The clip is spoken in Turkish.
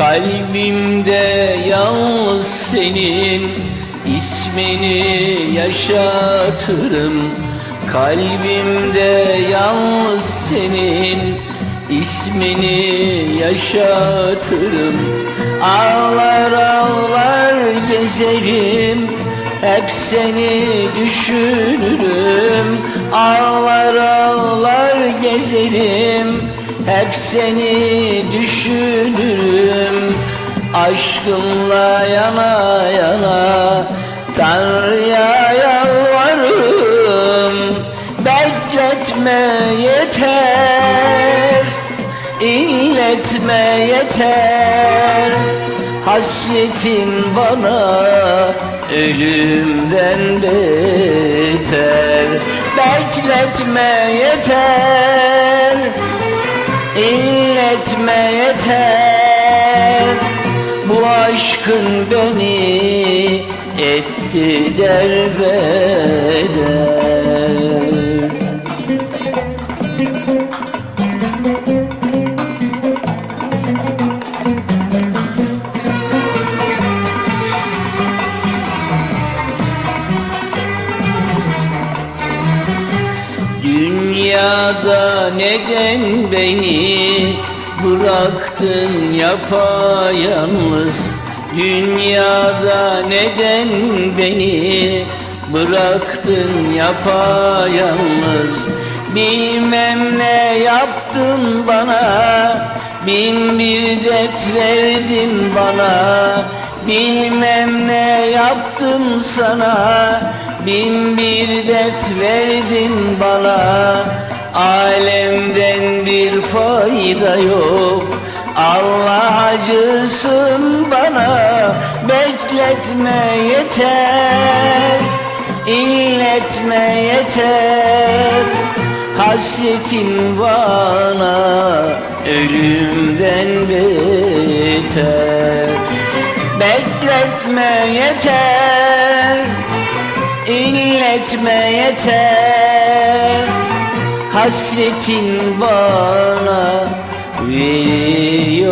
Kalbimde yalnız senin ismini yaşatırım. Kalbimde yalnız senin ismini yaşatırım. Ağlar ağlar gezerim hep seni düşünürüm. Ağlar ağlar gezerim hep seni düşünürüm Aşkınla yana yana Tanrı'ya yalvarırım. Bekletme yeter. İlletme yeter. Hasretin bana ölümden beter. Bekletme yeter. İlletme yeter aşkın beni etti derbeder. Dünyada neden beni bıraktın yapayalnız Dünyada neden beni bıraktın yapayalnız? Bilmem ne yaptın bana Bin bir dert verdin bana. Bilmem ne yaptım sana Bin bir dert verdin bana. Alemden bir fayda yok Allah acısın bana Bekletme yeter İlletme yeter. Hasretin bana ölümden beter. Bekletme yeter İlletme yeter. Hasretin bana veriyorken